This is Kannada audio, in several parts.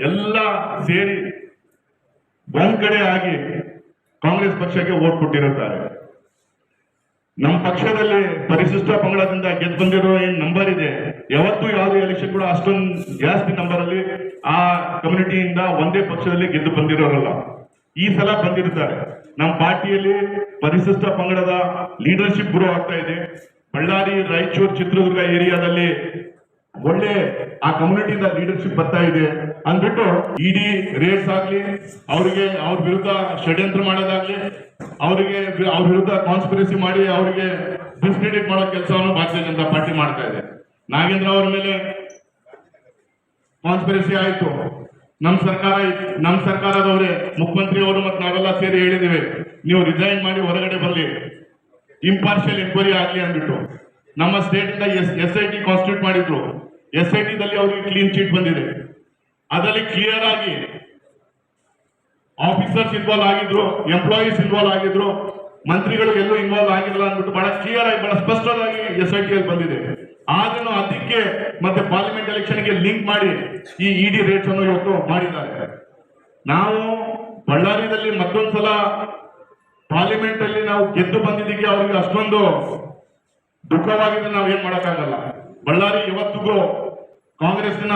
ಎಲ್ಲ ಸೇರಿ ಒಂದ್ ಆಗಿ ಕಾಂಗ್ರೆಸ್ ಪಕ್ಷಕ್ಕೆ ಓಟ್ ಕೊಟ್ಟಿರುತ್ತಾರೆ. ನಮ್ಮ ಪಕ್ಷದಲ್ಲಿ ಪರಿಶಿಷ್ಟ ಪಂಗಡದಿಂದ ಗೆದ್ದು ಬಂದಿರೋ ಏನ್ ನಂಬರ್ ಇದೆ. ಯಾವತ್ತೂ ಯಾವುದೇ ಎಲೆಕ್ಷನ್ ಕೂಡ ಅಷ್ಟೊಂದು ಜಾಸ್ತಿ ನಂಬರ್ ಅಲ್ಲಿ ಆ ಕಮ್ಯುನಿಟಿಯಿಂದ ಒಂದೇ ಪಕ್ಷದಲ್ಲಿ ಗೆದ್ದು ಬಂದಿರೋರಲ್ಲ. ಈ ಸಲ ಬಂದಿರ್ತಾರೆ. ನಮ್ಮ ಪಾರ್ಟಿಯಲ್ಲಿ ಪರಿಶಿಷ್ಟ ಪಂಗಡದ ಲೀಡರ್ಶಿಪ್ ಗ್ರೋ ಆಗ್ತಾ ಇದೆ. ಬಳ್ಳಾರಿ, ರಾಯಚೂರು, ಚಿತ್ರದುರ್ಗ ಏರಿಯಾದಲ್ಲಿ ಒಳ್ಳೆ ಆ ಕಮ್ಯುನಿಟಿಯಿಂದ ಲೀಡರ್ಶಿಪ್ ಬರ್ತಾ ಇದೆ. ಅಂದ್ಬಿಟ್ಟು ಇಡಿ ರೇಟ್ಸ್ ಆಗ್ಲಿ, ಅವರಿಗೆ ಅವ್ರ ವಿರುದ್ಧ ಷಡ್ಯಂತ್ರ ಮಾಡೋದಾಗ್ಲಿ, ಅವರಿಗೆ ಅವ್ರ ವಿರುದ್ಧ ಕಾನ್ಸ್ಪಿರಸಿ ಮಾಡಿ ಅವರಿಗೆ ಡಿಸ್ಕ್ರೆಡಿಟ್ ಮಾಡೋ ಕೆಲಸವನ್ನು ಭಾರತೀಯ ಜನತಾ ಪಾರ್ಟಿ ಮಾಡ್ತಾ ಇದೆ. ನಾಗೇಂದ್ರ ಅವರ ಮೇಲೆ ಕಾನ್ಸ್ಪಿರಸಿ ಆಯ್ತು. ನಮ್ ಸರ್ಕಾರ ನಮ್ ಸರ್ಕಾರದವರೇ, ಮುಖ್ಯಮಂತ್ರಿ ಅವರು ಮತ್ತು ನಾವೆಲ್ಲ ಸೇರಿ ಹೇಳಿದಿವಿ. ನೀವು ರಿಸೈನ್ ಮಾಡಿ ಹೊರಗಡೆ ಬರಲಿ. ಇಂಪಾರ್ಷಿಯಲ್ ಎಂಕ್ವೈರಿ ಆಗ್ಲಿ ಅಂದ್ಬಿಟ್ಟು. ನಮ್ಮ ಸ್ಟೇಟ್ ಇಂದ ಎಸ್ ಐ ಟಿ ಕಾನ್ಸ್ಟಿಟ್ಯೂಟ್ ಮಾಡಿದ್ರು. ಎಸ್ ಐ ಟಿದಲ್ಲಿ ಅವರಿಗೆ ಕ್ಲೀನ್ ಚೀಟ್ ಬಂದಿದೆ. ಅದರಲ್ಲಿ ಕ್ಲಿಯರ್ ಆಗಿ ಆಫೀಸರ್ಸ್ ಇನ್ವಾಲ್ವ್ ಆಗಿದ್ರು ಎಂಪ್ಲಾಯೀಸ್ ಇನ್ವಾಲ್ವ್ ಆಗಿದ್ರು, ಮಂತ್ರಿಗಳು ಎಲ್ಲೂ ಇನ್ವಾಲ್ವ್ ಆಗಿಲ್ಲ ಅಂದ್ಬಿಟ್ಟು ಬಹಳ ಕ್ಲಿಯರ್ ಆಗಿ, ಬಹಳ ಸ್ಪಷ್ಟವಾಗಿ ಎಸ್ ಐ ಟಿಯಲ್ಲಿ ಬಂದಿದೆ. ಆದ್ರೂ ಅದಕ್ಕೆ ಮತ್ತೆ ಪಾರ್ಲಿಮೆಂಟ್ ಎಲೆಕ್ಷನ್ಗೆ ಲಿಂಕ್ ಮಾಡಿ ಈ ಇಡಿ ರೇಟ್ಸ್ ಅನ್ನು ಇವತ್ತು ಮಾಡಿದ್ದಾರೆ. ನಾವು ಬಳ್ಳಾರಿಯಲ್ಲಿ ಮತ್ತೊಂದ್ಸಲ ಪಾರ್ಲಿಮೆಂಟ್ ಅಲ್ಲಿ ನಾವು ಗೆದ್ದು ಬಂದಿದ್ದಕ್ಕೆ ಅವ್ರಿಗೆ ಅಷ್ಟೊಂದು ದುಃಖವಾಗಿದೆ, ನಾವೇನ್ ಮಾಡಕ್ಕಾಗಲ್ಲ. ಬಳ್ಳಾರಿ ಇವತ್ತಿಗೂ ಕಾಂಗ್ರೆಸ್ನ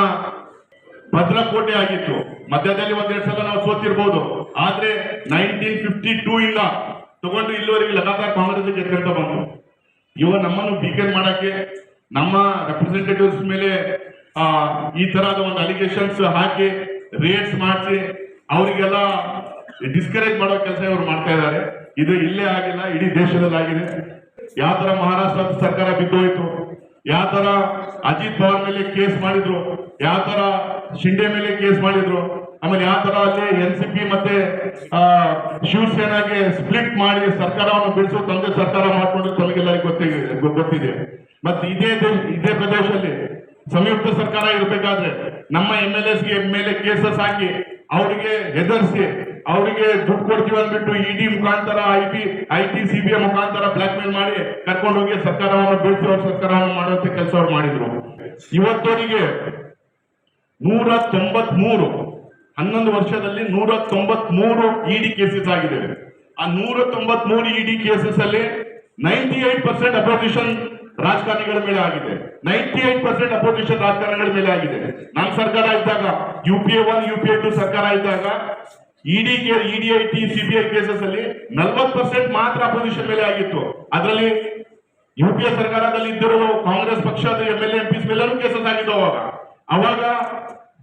ಭದ್ರಕೋಟೆ ಆಗಿತ್ತು. ಮಧ್ಯದಲ್ಲಿ ಒಂದೆರಡು ಸಲ ನಾವು ಸೋತಿರ್ಬೋದು. ಆದ್ರೆ ನೈನ್ಟೀನ್ ಫಿಫ್ಟಿ ಟೂ ಇಂದ ತಗೊಂಡು ಇಲ್ಲಿವರೆಗೆ ಲಗಾತಾರ್ ಕಾಂಗ್ರೆಸ್ ಗೆದ್ದಂತ ಬಂತು ಇವ ನಮ್ಮನ್ನು ಬೀಕನ್ ಮಾಡಕ್ಕೆ ನಮ್ಮ ರೆಪ್ರೆಸೆಂಟೇಟಿವ್ಸ್ ಮೇಲೆ ಈ ತರಹದ ಒಂದು ಅಲಿಗೇಷನ್ಸ್ ಹಾಕಿ ರೇಟ್ಸ್ ಮಾಡಿಸಿ, ಅವರಿಗೆಲ್ಲ ಡಿಸ್ಕರೇಜ್ ಮಾಡೋ ಕೆಲಸ ಇವರು ಮಾಡ್ತಾ ಇದ್ದಾರೆ. ಇದು ಇಲ್ಲೇ ಆಗಿಲ್ಲ, ಇಡೀ ದೇಶದಲ್ಲಿ ಆಗಿದೆ ಯಾವ ತರ ಮಹಾರಾಷ್ಟ್ರ ಸರ್ಕಾರ ಬಿದ್ದೋಯ್ತು. ಯಾವ ತರ ಅಜಿತ್ ಪವಾರ್ ಮೇಲೆ ಕೇಸ್ ಮಾಡಿದ್ರು, ಯಾವ ತರ ಶಿಂಡೆ ಮೇಲೆ ಕೇಸ್ ಮಾಡಿದ್ರು, ಆಮೇಲೆ ಯಾವ ತರ ಅಲ್ಲಿ ಎನ್ ಸಿ ಪಿ ಮತ್ತೆ ಶಿವಸೇನಾಗೆ ಸ್ಪ್ಲಿಟ್ ಮಾಡಿ ಸರ್ಕಾರವನ್ನು ಬಿಡಿಸೋ ತಂದೆ ಸರ್ಕಾರ ಮಾಡಿಕೊಂಡು ತಮಗೆಲ್ಲರಿಗೂ ಗೊತ್ತಿದೆ ಗೊತ್ತಿದೆ ಮತ್ತೆ ಇದೇ ಇದೇ ಪ್ರದೇಶದಲ್ಲಿ ಸಂಯುಕ್ತ ಸರ್ಕಾರ ಇರಬೇಕಾದ್ರೆ ನಮ್ಮ ಎಂ ಎಲ್ ಎಸ್ಗೆ ಮೇಲೆ ಕೇಸಸ್ ಹಾಕಿ ಅವರಿಗೆ ಹೆದರ್ಸಿ ಅವರಿಗೆ ದುಡ್ಡು ಕೊಡ್ತೀವಿ ಅಂದ್ಬಿಟ್ಟು ಇಡಿ ಮುಖಾಂತರ I T I T C B ಮುಖಾಂತರ ಬ್ಲಾಕ್ ಮೇಲ್ ಮಾಡಿ ಕರ್ಕೊಂಡು ಹೋಗಿ ಸರ್ಕಾರವನ್ನು ಬೀಳ್ತಿರೋ ಸರ್ಕಾರವನ್ನು ಮಾಡುವಂತ ಕೆಲಸ ಅವ್ರು ಮಾಡಿದ್ರು. ಇವತ್ತವರಿಗೆ ನೂರ ತೊಂಬತ್ ಮೂರು ಹನ್ನೊಂದು ವರ್ಷದಲ್ಲಿ ನೂರ ತೊಂಬತ್ ಮೂರು ಇಡಿ ಕೇಸಸ್ ಆಗಿದೆ. ಆ ನೂರ ತೊಂಬತ್ ಮೂರು ಇಡಿ ಕೇಸಸ್ ಅಲ್ಲಿ ನೈಂಟಿ ಏಟ್ ಪರ್ಸೆಂಟ್ ಅಪೋಸಿಷನ್ ರಾಜಕಾರಣಿಗಳ ಮೇಲೆ ಆಗಿದೆ. ನೈಂಟಿ ಏಟ್ ಪರ್ಸೆಂಟ್ ಅಪೋಸಿಷನ್ ರಾಜಕಾರಣಿಗಳ ಮೇಲೆ ಆಗಿದೆ. ನಮ್ಮ ಸರ್ಕಾರ ಇದ್ದಾಗ U P A one U P A two ಸರ್ಕಾರ ಇದ್ದಾಗ ED ED I T CBI cases ಅಲ್ಲಿ ನಲ್ವತ್ ಪರ್ಸೆಂಟ್ ಮಾತ್ರ ಅಪೋಸಿಷನ್ ಮೇಲೆ ಆಗಿತ್ತು. ಅದರಲ್ಲಿ ಯು ಪಿ ಎ ಸರ್ಕಾರದಲ್ಲಿ ಇದ್ದರು ಕಾಂಗ್ರೆಸ್ ಪಕ್ಷದ ಎಂ ಎಲ್ ಎಂಪಿಸ್ ಮೇಲೂ ಕೇಸಸ್ ಆಗಿದ್ದು ಅವಾಗ. ಅವಾಗ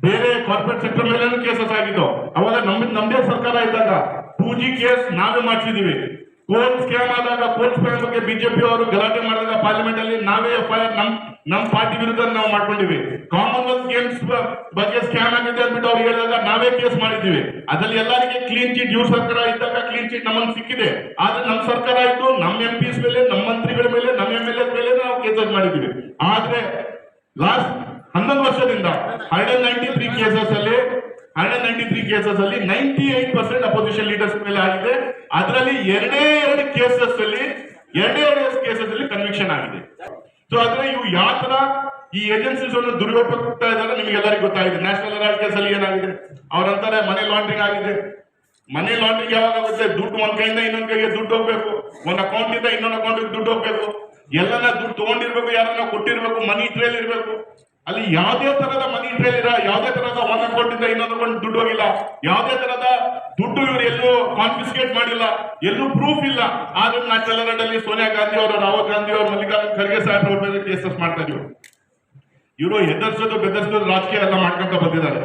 ಬೇರೆ ಕಾರ್ಪೊರೇಟ್ ಸೆಕ್ಟರ್ ಮೇಲೂ ಕೇಸಸ್ ಆಗಿದ್ದು ಅವಾಗ ನಮ್, ನಮ್ದೇ ಸರ್ಕಾರ ಇದ್ದಾಗ ಟೂ ಜಿ ಕೇಸ್ ನಾವೇ ಮಾಡಿಸಿದೀವಿ. ಕೋರ್ಟ್ ಸ್ಕ್ಯಾಮ್ ಆದಾಗ ಕೋರ್ಟ್ ಸ್ಕ್ಯಾಮ್ ಬಗ್ಗೆ ಬಿಜೆಪಿ ಅವರು ಗಲಾಟೆ ಮಾಡಿದಾಗ ಪಾರ್ಲಿಮೆಂಟ್ ಅಲ್ಲಿ ನಾವೇ ಎಫ್ ಐ ಆರ್ ನಮ್ ನಮ್ ಪಾರ್ಟಿ ವಿರುದ್ಧ ನಾವು ಮಾಡ್ಕೊಂಡಿವಿ. ಕಾಮನ್ವೆಲ್ತ್ ಗೇಮ್ಸ್ ಬಗ್ಗೆ ಸ್ಕ್ಯಾಮ್ ಆಗಿದೆ ಅಂದ್ಬಿಟ್ಟು ಅವ್ರು ಹೇಳಿದಾಗ ನಾವೇ ಕೇಸ್ ಮಾಡಿದ್ದೀವಿ. ಅದ್ರಲ್ಲಿ ಎಲ್ಲರಿಗೆ ಕ್ಲೀನ್ ಚೀಟ್ ಇವ್ರ ಸರ್ಕಾರ ಇದ್ದಾಗ ಕ್ಲೀನ್ ಚೀಟ್ ನಮಗೆ ಸಿಕ್ಕಿದೆ. ಆದ್ರೆ ನಮ್ ಸರ್ಕಾರ ಇದ್ದು ನಮ್ ಎಂ ಪಿಸ್ ಮೇಲೆ ನಮ್ಮ ಮಂತ್ರಿಗಳ ಮೇಲೆ ನಮ್ಮ ಎಂ ಎಲ್ ಎಸ್ ಮೇಲೆ ನಾವು ಕೇಸಸ್ ಮಾಡಿದ್ದೀವಿ. ಆದ್ರೆ ಲಾಸ್ಟ್ ಹನ್ನೊಂದು ವರ್ಷದಿಂದ ಹಂಡ್ರೆಡ್ ನೈಂಟಿ ತ್ರೀ ಕೇಸಸ್ ಅಲ್ಲಿ ಹಂಡ್ರೆಡ್ ನೈಂಟಿ ತ್ರೀ ಕೇಸಸ್ ಅಲ್ಲಿ ninety eight percent opposition leaders ಮೇಲೆ ಆಗಿದೆ. ಅದರಲ್ಲಿ ಎರಡೇ ಎರಡು ಕೇಸಸ್ ಅಲ್ಲಿ, ಎರಡೇ ಎರಡು ಕೇಸಸ್ ಅಲ್ಲಿ ಕನ್ವಿಕ್ಷನ್ ಆಗಿದೆ. ಸೊ ಆದ್ರೆ ಇವು ಯಾವ ತರ ಈ ಏಜೆನ್ಸೀಸ್ ಅನ್ನು ದುರುಪಯೋಗಿಸ್ತಾ ಇದ್ದಾರೆ ನಿಮ್ಗೆಲ್ಲರಿಗೂ ಗೊತ್ತಾಗಿದೆ. ನ್ಯಾಷನಲ್ ಹೆರಾಲ್ಡ್ ಕೇಸ್ ಅಲ್ಲಿ ಏನಾಗಿದೆ? ಅವ್ರಂತಾರೆ ಮನಿ ಲಾಂಡ್ರಿಂಗ್ ಆಗಿದೆ. ಮನಿ ಲಾಂಡ್ರಿಂಗ್ ಯಾವಾಗ ಆಗುತ್ತೆ? ದುಡ್ಡು ಒಂದ್ ಕೈಯಿಂದ ಇನ್ನೊಂದ್ ಕೈಗೆ ದುಡ್ಡು ಹೋಗ್ಬೇಕು. ಒಂದ್ ಅಕೌಂಟ್ ಇಂದ ಇನ್ನೊಂದ್ ಅಕೌಂಟ್ ದುಡ್ಡು ಹೋಗ್ಬೇಕು. ಎಲ್ಲನ ದುಡ್ಡು ತಗೊಂಡಿರ್ಬೇಕು, ಯಾರನ್ನ ಕೊಟ್ಟಿರ್ಬೇಕು ಮನಿ ಟ್ರೇಲ್ ಇರ್ಬೇಕು ಅಲ್ಲಿ ಯಾವುದೇ ತರದ ಮನಿ ಟ್ರೇಲ್ ಇರ, ಯಾವುದೇ ತರದ ಒನ್ ಅಕೌಂಟ್ ಕೊಂಡು ಅಕೌಂಟ್ ದುಡ್ಡು ಹೋಗಿಲ್ಲ. ಯಾವುದೇ ತರದ ದುಡ್ಡು ಇವರು ಎಲ್ಲೂ ಕಾನ್ಫಿಸ್ಕೇಟ್ ಮಾಡಿಲ್ಲ. ಎಲ್ಲೂ ಪ್ರೂಫ್ ಇಲ್ಲ. ಆದ್ರೂ ನಾ ಚಲನಡಲ್ಲಿ ಸೋನಿಯಾ ಗಾಂಧಿ ಅವರು, ರಾಹುಲ್ ಗಾಂಧಿ ಅವರು, ಮಲ್ಲಿಕಾರ್ಜುನ್ ಖರ್ಗೆ ಸಾಹೇಬ್ ಅವ್ರ ಮೇಲೆ ಕೇಸಸ್ ಮಾಡ್ತಾ ಇದ್ರು. ಇವರು ಹೆದರ್ಸೋದು, ಬೆದರ್ಸೋದು ರಾಜಕೀಯ ಎಲ್ಲ ಮಾಡ್ಕೊಂತ ಬಂದಿದ್ದಾರೆ.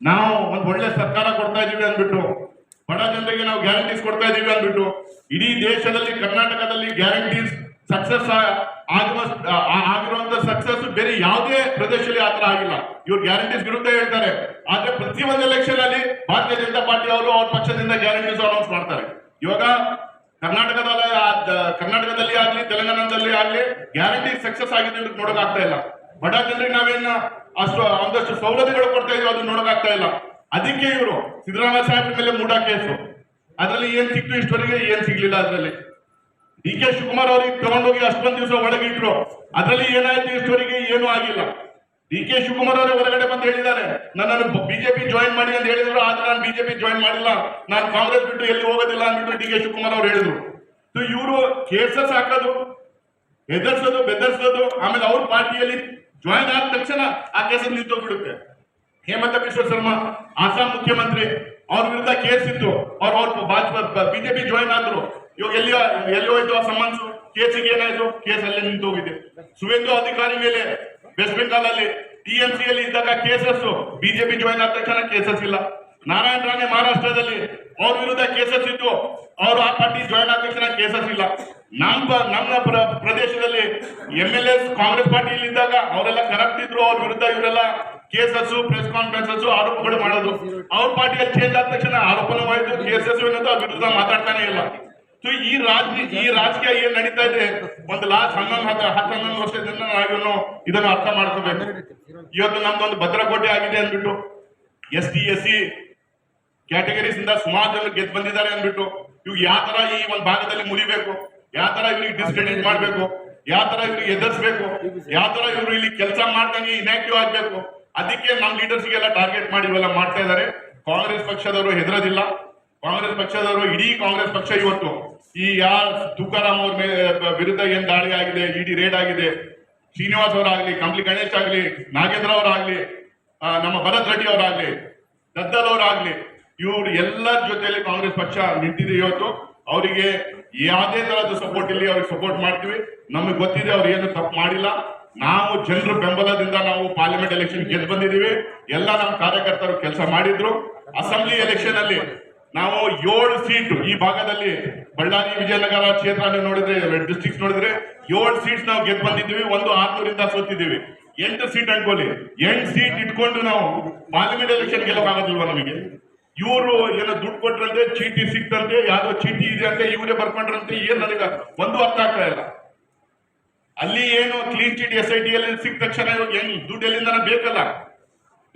ನಾವು ಒಂದ್ ಒಳ್ಳೆ ಸರ್ಕಾರ ಕೊಡ್ತಾ ಇದೀವಿ ಅಂದ್ಬಿಟ್ಟು, ಬಡ ಜನರಿಗೆ ನಾವು ಗ್ಯಾರಂಟೀಸ್ ಕೊಡ್ತಾ ಇದೀವಿ ಅಂದ್ಬಿಟ್ಟು, ಇಡೀ ದೇಶದಲ್ಲಿ, ಕರ್ನಾಟಕದಲ್ಲಿ ಗ್ಯಾರಂಟೀಸ್ ಸಕ್ಸಸ್ ಆಗುವ, ಆ- ಆಗಿರುವಂತ ಸಕ್ಸಸ್ ಬೇರೆ ಯಾವುದೇ ಪ್ರದೇಶದಲ್ಲಿ ಆತರ ಆಗಿಲ್ಲ. ಇವ್ರು ಗ್ಯಾರಂಟೀಸ್ ವಿರುದ್ಧ ಹೇಳ್ತಾರೆ. ಆದ್ರೆ ಪ್ರತಿ ಒಂದು ಎಲೆಕ್ಷನ್ ಅಲ್ಲಿ ಭಾರತೀಯ ಜನತಾ ಪಾರ್ಟಿ ಅವರು ಅವ್ರ ಪಕ್ಷದಿಂದ ಗ್ಯಾರಂಟೀಸ್ ಅನೌನ್ಸ್ ಮಾಡ್ತಾರೆ. ಇವಾಗ ಕರ್ನಾಟಕದಲ್ಲಿ ಆ- ಕರ್ನಾಟಕದಲ್ಲಿ ಆಗ್ಲಿ, ತೆಲಂಗಾಣದಲ್ಲಿ ಆಗ್ಲಿ ಗ್ಯಾರಂಟಿ ಸಕ್ಸಸ್ ಆಗಿದೆ ಅಂತ ನೋಡೋಕಾಗ್ತಾ ಇಲ್ಲ. ಬಡ ಜನರಿಗೆ ನಾವೇನ, ಅಷ್ಟು, ಒಂದಷ್ಟು ಸೌಲಭ್ಯಗಳು ಕೊಡ್ತಾ ಇದೀವಿ ಅದು ನೋಡೋಕಾಗ್ತಾ ಇಲ್ಲ. ಅದಕ್ಕೆ ಇವರು ಸಿದ್ದರಾಮಯ್ಯ ಸಾಹೇಬ್ರ ಮೇಲೆ ಮೂಡ ಕೇಸು. ಅದರಲ್ಲಿ ಏನ್ ಸಿಕ್ತು ಇಷ್ಟವರೆಗೆ ಏನ್ ಸಿಗ್ಲಿಲ್ಲ ಅದರಲ್ಲಿ. ಡಿ ಕೆ ಶಿವಕುಮಾರ್ ಅವ್ರಿಗೆ ತಗೊಂಡೋಗಿ ಅಷ್ಟೊಂದು ದಿವಸ ಒಳಗಿಟ್ರು ಅದರಲ್ಲಿ ಏನಾಯ್ತು ಇಷ್ಟವರೆಗೆ ಏನೂ ಆಗಿಲ್ಲ. ಡಿ ಕೆ ಶಿವಕುಮಾರ್ ಅವರೇ ಹೊರಗಡೆ ಬಂದು ಹೇಳಿದ್ದಾರೆ, ನನ್ನನ್ನು ಬಿಜೆಪಿ ಜಾಯಿನ್ ಮಾಡಿ ಅಂತ ಹೇಳಿದ್ರು, ಆದ್ರೆ ನಾನು ಬಿಜೆಪಿ ಜಾಯಿನ್ ಮಾಡಿಲ್ಲ. ನಾನು ಕಾಂಗ್ರೆಸ್ ಬಿಟ್ಟು ಎಲ್ಲಿ ಹೋಗೋದಿಲ್ಲ ಅಂದ್ಬಿಟ್ಟು ಡಿ ಕೆ ಶಿವಕುಮಾರ್ ಅವ್ರು ಹೇಳಿದ್ರು. ಸೊ ಇವರು ಕೇಸಸ್ ಹಾಕೋದು, ಹೆದರ್ಸೋದು, ಬೆದರ್ಸೋದು, ಆಮೇಲೆ ಅವ್ರ ಪಾರ್ಟಿಯಲ್ಲಿ ಜಾಯಿನ್ ಆದ ತಕ್ಷಣ ಆ ಕೇಸಸ್ ನಿಂತೋಗ್ಬಿಡುತ್ತೆ. ಹೇಮಂತ ಬಿಶ್ವ ಶರ್ಮಾ ಆಸಾಂ ಮುಖ್ಯಮಂತ್ರಿ, ಅವ್ರ ವಿರುದ್ಧ ಕೇಸ್ ಇತ್ತು. ಅವ್ರು ಅವ್ರ ಬಿಜೆಪಿ ಜಾಯಿನ್ ಆದ್ರು. ಇವಾಗ ಎಲ್ಲಿ ಎಲ್ಲಿ ಹೋಯ್ತು ಆ ಸಂಬಂಧ? ಕೇಸಿಗೆ ಏನಾಯ್ತು? ಕೇಸ್ ಅಲ್ಲೇ ನಿಂತು ಹೋಗಿದೆ ಸುವೇಂದು ಅಧಿಕಾರಿ ಮೇಲೆ ವೆಸ್ಟ್ ಬೆಂಗಾಲ್ ಅಲ್ಲಿ ಟಿಎಂಸಿ ಅಲ್ಲಿ ಇದ್ದಾಗ ಕೇಸಸ್ ಬಿಜೆಪಿ ಜಾಯಿನ್ ಆದ ತಕ್ಷಣ ಕೇಸಸ್ ಇಲ್ಲ. ನಾರಾಯಣ ರಾಣೆ ಮಹಾರಾಷ್ಟ್ರದಲ್ಲಿ ಅವ್ರ ವಿರುದ್ಧ ಕೇಸಸ್ ಇತ್ತು. ಅವರು ಆ ಪಾರ್ಟಿ ಜಾಯಿನ್ ಆದ ತಕ್ಷಣ ಕೇಸಸ್ ಇಲ್ಲ. ನಮ್ಮ ನಮ್ಮ ಪ್ರದೇಶದಲ್ಲಿ ಎಂ ಎಲ್ ಎಸ್ ಕಾಂಗ್ರೆಸ್ ಪಾರ್ಟಿಯಲ್ಲಿ ಇದ್ದಾಗ ಅವರೆಲ್ಲ ಕರಪ್ಟ್ ಇದ್ರು. ಅವ್ರ ವಿರುದ್ಧ ಇವರೆಲ್ಲ ಕೇಸಸ್ ಪ್ರೆಸ್ ಕಾನ್ಫರೆನ್ಸಸ್ ಆರೋಪಗಳು ಮಾಡೋದು. ಅವ್ರ ಪಾರ್ಟಿಯಲ್ಲಿ ಚೇಂಜ್ ಆದ ತಕ್ಷಣ ಆರೋಪನ ಮಾಡಿದ್ರು. ಕೇಸಸ್ ವಿರುದ್ಧ ಮಾತಾಡ್ತಾನೆ ಇಲ್ಲ. ಸೊ ಈ ರಾಜ ಈ ರಾಜಕೀಯ ಏನ್ ನಡೀತಾ ಇದೆ? ಒಂದು ಲಾಸ್ಟ್ ಹನ್ನೊಂದು ಹತ್ತು ಹನ್ನೊಂದು ವರ್ಷದಿಂದ ನಾವೇನು ಇದನ್ನು ಅರ್ಥ ಮಾಡ್ಕೋಬೇಕು. ಇವತ್ತು ನಮ್ದೊಂದು ಭದ್ರಕೋಟೆ ಆಗಿದೆ ಅಂದ್ಬಿಟ್ಟು, S T, S C categories ಇಂದ ಸುಮಾರು ಜನ ಗೆದ್ದು ಬಂದಿದ್ದಾರೆ ಅಂದ್ಬಿಟ್ಟು ಇವ್ ಯಾವ ತರ ಈ ಒಂದು ಭಾಗದಲ್ಲಿ ಮುರಿಬೇಕು? ಯಾವ ತರ ಇವ್ರಿಗೆ ಡಿಸ್ಕ್ರೆಡಿಟ್ ಮಾಡ್ಬೇಕು? ಯಾವ ತರ ಇವ್ರಿಗೆ ಎದುರಿಸ್ಬೇಕು? ಯಾವ ತರ ಇವ್ರು ಇಲ್ಲಿ ಕೆಲಸ ಮಾಡ್ದಂಗೆ ಇನ್ಯಾಕ್ಟಿವ್ ಆಗ್ಬೇಕು? ಅದಕ್ಕೆ ನಮ್ ಲೀಡರ್ಸ್ಗೆಲ್ಲ ಟಾರ್ಗೆಟ್ ಮಾಡಿ ಇವೆಲ್ಲ ಮಾಡ್ತಾ ಇದ್ದಾರೆ. ಕಾಂಗ್ರೆಸ್ ಪಕ್ಷದವರು ಹೆದರೋದಿಲ್ಲ. ಕಾಂಗ್ರೆಸ್ ಪಕ್ಷದವರು, ಇಡೀ ಕಾಂಗ್ರೆಸ್ ಪಕ್ಷ ಇವತ್ತು ಈ ಯಾರ ತುಕಾರಾಮ್ ಅವ್ರ ವಿರುದ್ಧ ಏನ್ ದಾಳಿ ಆಗಿದೆ, ಇಡಿ ರೇಡ್ ಆಗಿದೆ, ಶ್ರೀನಿವಾಸ್ ಅವರಾಗ್ಲಿ ಕಂಪ್ಲಿ ಗಣೇಶ್ ಆಗ್ಲಿ, ನಾಗೇಂದ್ರ ಅವರಾಗ್ಲಿ ನಮ್ಮ ಭರತ್ ರೆಡ್ಡಿ ಅವರಾಗ್ಲಿ, ದದ್ದಲ್ ಅವರಾಗ್ಲಿ, ಇವ್ರು ಎಲ್ಲರ ಜೊತೆಯಲ್ಲಿ ಕಾಂಗ್ರೆಸ್ ಪಕ್ಷ ನಿಂತಿದೆ ಇವತ್ತು. ಅವರಿಗೆ ಯಾವುದೇ ತರಹದ ಸಪೋರ್ಟ್ ಇಲ್ಲಿ ಅವ್ರಿಗೆ ಸಪೋರ್ಟ್ ಮಾಡ್ತೀವಿ. ನಮಗೆ ಗೊತ್ತಿದೆ ಅವ್ರು ಏನು ತಪ್ಪು ಮಾಡಿಲ್ಲ. ನಾವು ಜನರ ಬೆಂಬಲದಿಂದ ನಾವು ಪಾರ್ಲಿಮೆಂಟ್ ಎಲೆಕ್ಷನ್ ಗೆದ್ದು ಬಂದಿದ್ದೀವಿ. ಎಲ್ಲ ನಮ್ಮ ಕಾರ್ಯಕರ್ತರು ಕೆಲಸ ಮಾಡಿದ್ರು. ಅಸೆಂಬ್ಲಿ ಎಲೆಕ್ಷನ್ ಅಲ್ಲಿ ನಾವು ಏಳು ಸೀಟ್ ಈ ಭಾಗದಲ್ಲಿ ಬಳ್ಳಾರಿ ವಿಜಯನಗರ ಕ್ಷೇತ್ರ ನೀವು ನೋಡಿದ್ರೆ ಡಿಸ್ಟ್ರಿಕ್ಟ್ ನೋಡಿದ್ರೆ ಏಳು ಸೀಟ್ಸ್ ನಾವು ಗೆದ್ದು ಬಂದಿದ್ದೀವಿ, ಒಂದು ಆರ್ನೂರಿಂದ ಸೋತಿದ್ದೀವಿ. ಎಂಟು ಸೀಟ್ ಅನ್ಕೊಳ್ಳಿ. ಎಂಟು ಸೀಟ್ ಇಟ್ಕೊಂಡು ನಾವು ಪಾರ್ಲಿಮೆಂಟ್ ಎಲೆಕ್ಷನ್ ಗೆಲ್ಲಕ್ಕಾಗೋದಿಲ್ವಾ ನಮಗೆ? ಇವರು ಏನೋ ದುಡ್ಡು ಕೊಟ್ರಂತೆ, ಚೀಟಿ ಸಿಕ್ತಂತೆ, ಯಾವ್ದೋ ಚೀಟಿ ಇದೆ ಅಂತ ಇವರೇ ಬರ್ಕೊಂಡ್ರಂತೆ, ಏನ್ ನನಗೆ? ಒಂದು ಅರ್ಥ ಆಗ್ತಾ ಇಲ್ಲ. ಅಲ್ಲಿ ಏನು clean chit S I T ಅಲ್ಲಿ ಸಿಕ್ಕ ತಕ್ಷಣ ಇವಾಗ ಹೆಂಗ್ ದುಡ್ಡು ಎಲ್ಲಿಂದ ಬೇಕಲ್ಲ?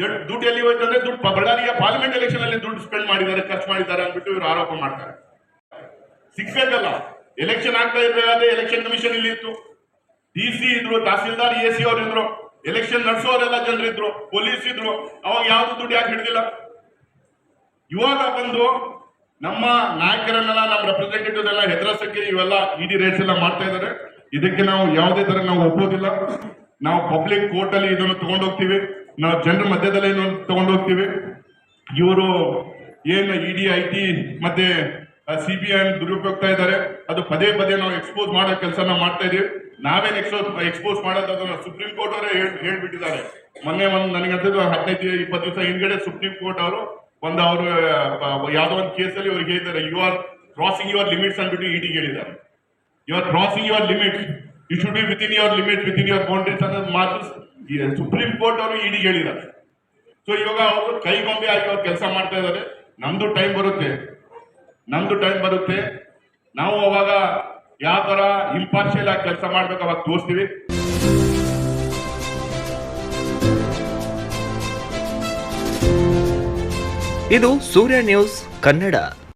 ದುಡ್ಡು ಎಲ್ಲಿ ಹೋಯ್ತು ಅಂದ್ರೆ ದುಡ್ಡು ಬಳ್ಳಾರಿಯ ಪಾರ್ಲಿಮೆಂಟ್ ಎಲೆಕ್ಷನ್ ಅಲ್ಲಿ ದುಡ್ಡು ಸ್ಪೆಂಡ್ ಮಾಡಿದ್ದಾರೆ ಖರ್ಚು ಮಾಡಿದ್ದಾರೆ ಅಂದ್ಬಿಟ್ಟು ಇವರು ಆರೋಪ ಮಾಡ್ತಾರೆ. ಸಿಗ್ಬೇಕಲ್ಲ ಎಲೆಕ್ಷನ್ ಆಗ್ತಾ ಇರಬೇಕಾದ್ರೆ ಎಲೆಕ್ಷನ್ ಕಮಿಷನ್ ಇಲ್ಲಿ ಇತ್ತು. ಡಿ ಸಿ ಇದ್ರು ತಹಸೀಲ್ದಾರ್ ಎ ಸಿ ಅವ್ರು ಇದ್ರು. ಎಲೆಕ್ಷನ್ ನಡೆಸೋರೆಲ್ಲ ಇದ್ರು, ಪೊಲೀಸ್ ಇದ್ರು. ಅವಾಗ ಯಾವ್ದು ದುಡ್ಡು ಯಾಕೆ ಹಿಡಿದಿಲ್ಲ? ಇವಾಗ ಬಂದು ನಮ್ಮ ನಾಯಕರನ್ನೆಲ್ಲ ನಮ್ಮ ರೆಪ್ರೆಸೆಂಟೇಟಿವ್ ಎಲ್ಲ ಹೆದರಸಕ್ಕೆ ಇವೆಲ್ಲ ಇಡಿ ರೇಟ್ಸ್ ಎಲ್ಲ ಮಾಡ್ತಾ ಇದ್ದಾರೆ. ಇದಕ್ಕೆ ನಾವು ಯಾವುದೇ ತರ ನಾವು ಒಪ್ಪೋದಿಲ್ಲ. ನಾವು ಪಬ್ಲಿಕ್ ಕೋರ್ಟ್ ಅಲ್ಲಿ ಇದನ್ನು ತಗೊಂಡೋಗ್ತೀವಿ. ನಾವು ಜನರ ಮಧ್ಯದಲ್ಲಿ ತಗೊಂಡು ಹೋಗ್ತೀವಿ. ಇವರು ಏನು ಇಡಿ ಐ ಟಿ ಮತ್ತೆ ಸಿ ಬಿ ಐ ದುರುಪಯೋಗ್ತಾ ಇದ್ದಾರೆ. ಅದು ಪದೇ ಪದೇ ನಾವು ಎಕ್ಸ್ಪೋಸ್ ಮಾಡೋ ಕೆಲಸನ ಮಾಡ್ತಾ ಇದೀವಿ. ನಾವೇನು ಎಕ್ಸ್ಪೋಸ್ ಎಕ್ಸ್ಪೋಸ್ ಮಾಡೋದನ್ನ ಸುಪ್ರೀಂ ಕೋರ್ಟ್ ಅವರೇ ಹೇಳ್- ಹೇಳ್ಬಿಟ್ಟಿದ್ದಾರೆ. ಮೊನ್ನೆ ಒಂದು ನನಗೆ ಹದಿನೈದು, ಇಪ್ಪತ್ತು ದಿವಸ ಹಿಂದ್ಗಡೆ ಸುಪ್ರೀಂ ಕೋರ್ಟ್ ಅವರು ಒಂದು ಅವರು ಯಾವ್ದೋ ಒಂದು ಕೇಸಲ್ಲಿ ಅವ್ರಿಗೆ ಹೇಳ್ತಾರೆ you are crossing your limits ಅಂದ್ಬಿಟ್ಟು ಇಡಿ ಹೇಳಿದ್ದಾರೆ you are crossing your limits you should be within your limit within your boundaries ಅನ್ನೋದು ಮಾತು ಸುಪ್ರೀಂ ಕೋರ್ಟ್ ಅವರು ಇಡಿ ಹೇಳಿದ್ದಾರೆ. ಸೊ ಇವಾಗ ಅವರು ಕೈಗೊಂಬೆ ಆಗಿ ಅವ್ರು ಕೆಲಸ ಮಾಡ್ತಾ ಇದ್ದಾರೆ. ನಮ್ದು ಟೈಮ್ ಬರುತ್ತೆ. ನಮ್ದು ಟೈಮ್ ಬರುತ್ತೆ. ನಾವು ಅವಾಗ ಯಾವ ತರ ಇಂಪಾರ್ಷಿಯಲ್ ಆಗಿ ಕೆಲಸ ಮಾಡ್ಬೇಕು ಅವಾಗ ತೋರಿಸ್ತೀವಿ. ಇದು ಸೂರ್ಯ ನ್ಯೂಸ್ ಕನ್ನಡ.